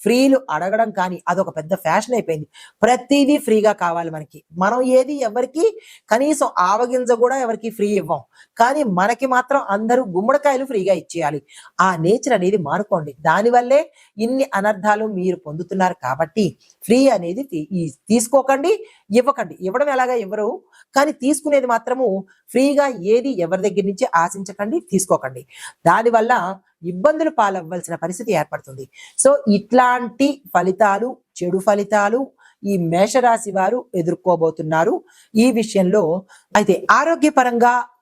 ఫ్రీలు అడగడం కానీ అదొక పెద్ద ఫ్యాషన్ అయిపోయింది. ప్రతిదీ ఫ్రీగా కావాలి మనకి. మనం ఏది ఎవరికి కనీసం ఆవగింజ కూడా ఎవరికి ఫ్రీ ఇవ్వం. కానీ మనకి మాత్రం అందరూ గుమ్మడికాయలు ఫ్రీగా ఇచ్చేయాలి. ఆ నేచర్ అనేది మానుకోండి దానివల్లే ఇన్ని అనర్థాలు మీరు పొందుతున్నారు కాబట్టి ఫ్రీ అనేది తీ- తీసుకోకండి. ఇవ్వకండి. ఇవ్వడం ఎలాగా ఇవ్వరు? కానీ తీసుకునేది మాత్రము ఫ్రీగా ఏది ఎవరి దగ్గర నుంచి ఆశించకండి తీసుకోకండి. దానివల్ల ఇబ్బందులు పాలవ్వాల్సిన పరిస్థితి ఏర్పడుతుంది. సో ఇట్లాంటి ఫలితాలు చెడు ఫలితాలు ఈ మేషరాశి వారు ఎదుర్కోబోతున్నారు. ఈ విషయంలో అయితే ఆరోగ్యపరంగా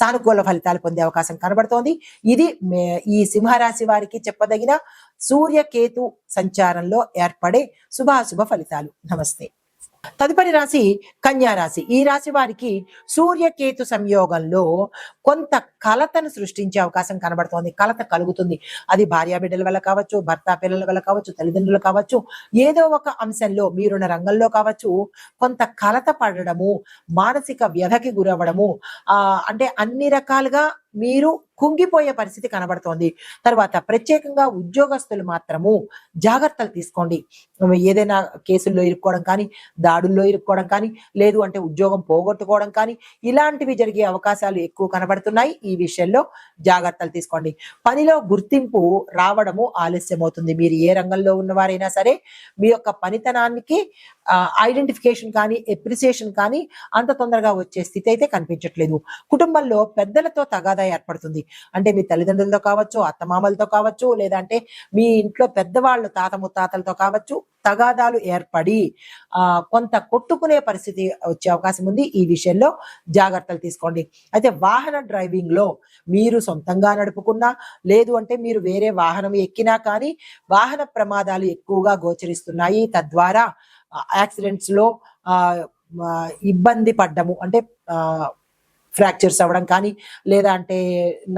సానుకూల ఫలితాలు పొందే అవకాశం కనబడుతోంది. ఇది ఈ సింహరాశి వారికి చెప్పదగిన సూర్యకేతు సంచారంలో ఏర్పడే శుభాశుభ ఫలితాలు. నమస్తే. తదుపరి రాశి కన్యా రాశి. ఈ రాశి వారికి సూర్యకేతు సంయోగంలో కొంత కలతను సృష్టించే అవకాశం కనబడుతోంది. కలత కలుగుతుంది. అది భార్యా బిడ్డల వల్ల కావచ్చు భర్త పిల్లల వల్ల కావచ్చు తల్లిదండ్రులు కావచ్చు ఏదో ఒక అంశంలో మీరున్న రంగంలో కావచ్చు కొంత కలత పడడము మానసిక వ్యధకి గురవ్వడము ఆ అంటే అన్ని రకాలుగా మీరు కుంగిపోయే పరిస్థితి కనబడుతోంది. తర్వాత ప్రత్యేకంగా ఉద్యోగస్తులు మాత్రము జాగ్రత్తలు తీసుకోండి. ఏదైనా కేసుల్లో ఇరుక్కోవడం కానీ దాడుల్లో ఇరుక్కోవడం కానీ లేదు అంటే ఉద్యోగం పోగొట్టుకోవడం కానీ ఇలాంటివి జరిగే అవకాశాలు ఎక్కువ కనబడుతున్నాయి. ఈ విషయంలో జాగ్రత్తలు తీసుకోండి. పనిలో గుర్తింపు రావడము ఆలస్యమవుతుంది. మీరు ఏ రంగంలో ఉన్నవారైనా సరే మీ యొక్క పనితనానికి ఐడెంటిఫికేషన్ కానీ ఎప్రిసియేషన్ కానీ అంత తొందరగా వచ్చే స్థితి అయితే కనిపించట్లేదు. కుటుంబంలో పెద్దలతో తగాదా ఏర్పడుతుంది. అంటే మీ తల్లిదండ్రులతో కావచ్చు అత్తమామలతో కావచ్చు లేదంటే మీ ఇంట్లో పెద్దవాళ్ళు తాత ముత్తాతలతో కావచ్చు తగాదాలు ఏర్పడి ఆ కొంత కొట్టుకునే పరిస్థితి వచ్చే అవకాశం ఉంది ఈ విషయంలో జాగ్రత్తలు తీసుకోండి. అయితే వాహన డ్రైవింగ్లో మీరు సొంతంగా నడుపుకున్నా లేదు అంటే మీరు వేరే వాహనం ఎక్కినా కానీ వాహన ప్రమాదాలు ఎక్కువగా గోచరిస్తున్నాయి. తద్వారా యాక్సిడెంట్స్లో ఆ ఇబ్బంది పడ్డము అంటే ఆ ఫ్రాక్చర్స్ అవ్వడం కానీ లేదా అంటే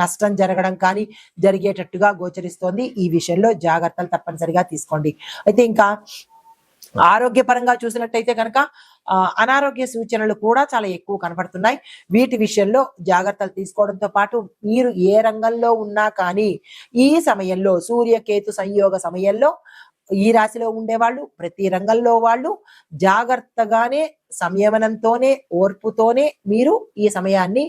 నష్టం జరగడం కానీ జరిగేటట్టుగా గోచరిస్తోంది. ఈ విషయంలో జాగ్రత్తలు తప్పనిసరిగా తీసుకోండి. అయితే ఇంకా ఆరోగ్యపరంగా చూసినట్టయితే కనుక అనారోగ్య సూచనలు కూడా చాలా ఎక్కువ కనపడుతున్నాయి వీటి విషయంలో జాగ్రత్తలు తీసుకోవడంతో పాటు మీరు ఏ రంగంలో ఉన్నా కానీ ఈ సమయంలో సూర్యకేతు సంయోగ సమయంలో ఈ రాశిలో ఉండేవాళ్ళు ప్రతి రంగంలో వాళ్ళు జాగ్రత్తగానే సంయమనంతోనే ఓర్పుతోనే మీరు ఈ సమయాన్ని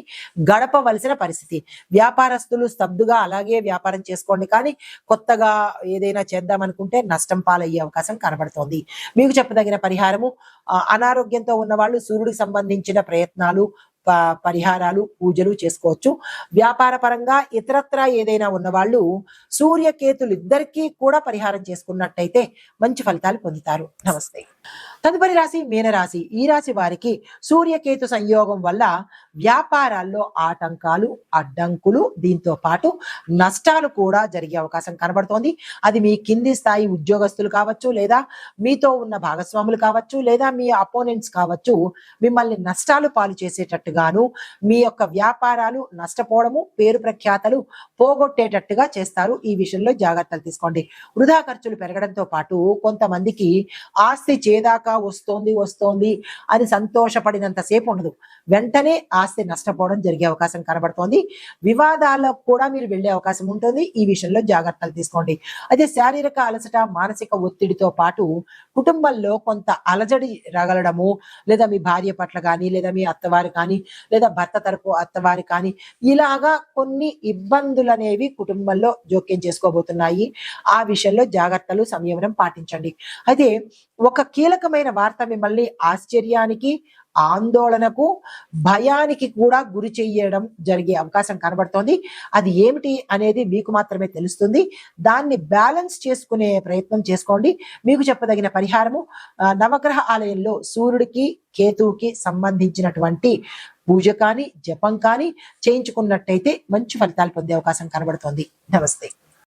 గడపవలసిన పరిస్థితి. వ్యాపారస్తులు స్తబ్దుగా అలాగే వ్యాపారం చేసుకోండి. కానీ కొత్తగా ఏదైనా చేద్దామనుకుంటే నష్టం పాలయ్యే అవకాశం కనబడుతోంది. మీకు చెప్పదగిన పరిహారము అనారోగ్యంతో ఉన్న వాళ్ళు సూర్యుడికి సంబంధించిన ప్రయత్నాలు పరిహారాలు పూజలు చేసుకోవచ్చు. వ్యాపార పరంగా ఇతరత్రా ఏదైనా ఉన్నవాళ్ళు సూర్యకేతులు ఇద్దరికీ కూడా పరిహారం చేసుకున్నట్టయితే మంచి ఫలితాలు పొందుతారు. నమస్తే. తదుపరి రాశి మీనరాశి. ఈ రాశి వారికి సూర్యకేతు సంయోగం వల్ల వ్యాపారాల్లో ఆటంకాలు అడ్డంకులు దీంతో పాటు నష్టాలు కూడా జరిగే అవకాశం కనబడుతోంది. అది మీ కింది స్థాయి ఉద్యోగస్తులు కావచ్చు లేదా మీతో ఉన్న భాగస్వాములు కావచ్చు లేదా మీ అపోనెంట్స్ కావచ్చు మిమ్మల్ని నష్టాలు పాలు చేసేటట్టుగాను మీ యొక్క వ్యాపారాలు నష్టపోవడము పేరు ప్రఖ్యాతలు పోగొట్టేటట్టుగా చేస్తారు. ఈ విషయంలో జాగ్రత్తలు తీసుకోండి. వృధా ఖర్చులు పెరగడంతో పాటు కొంతమందికి ఆస్తి చేదాకా వస్తోంది వస్తోంది అని సంతోషపడినంత సేపు ఉండదు. వెంటనే ఆస్తి నష్టపోవడం జరిగే అవకాశం కనబడుతోంది. వివాదాలకు కూడా మీరు వెళ్ళే అవకాశం ఉంటుంది. ఈ విషయంలో జాగ్రత్తలు తీసుకోండి. అయితే శారీరక అలసట మానసిక ఒత్తిడితో పాటు కుటుంబంలో కొంత అలజడి రగలడము లేదా మీ భార్య పట్ల కానీ లేదా మీ అత్తవారు కానీ లేదా భర్త తరపు అత్తవారు కానీ ఇలాగా కొన్ని ఇబ్బందులు అనేవి కుటుంబంలో జోక్యం చేసుకోబోతున్నాయి. ఆ విషయంలో జాగ్రత్తలు సంయమనం పాటించండి. అయితే ఒక కీలకమైన వార్త మిమ్మల్ని ఆశ్చర్యానికి ఆందోళనకు భయానికి కూడా గురి చెయ్యడం జరిగే అవకాశం కనబడుతోంది. అది ఏమిటి అనేది మీకు మాత్రమే తెలుస్తుంది. దాన్ని బ్యాలెన్స్ చేసుకునే ప్రయత్నం చేసుకోండి. మీకు చెప్పదగిన పరిహారము నవగ్రహ ఆలయంలో సూర్యుడికి కేతువుకి సంబంధించినటువంటి పూజ కానీ జపం కానీ చేయించుకున్నట్టయితే మంచి ఫలితాలు పొందే అవకాశం కనబడుతోంది. నమస్తే.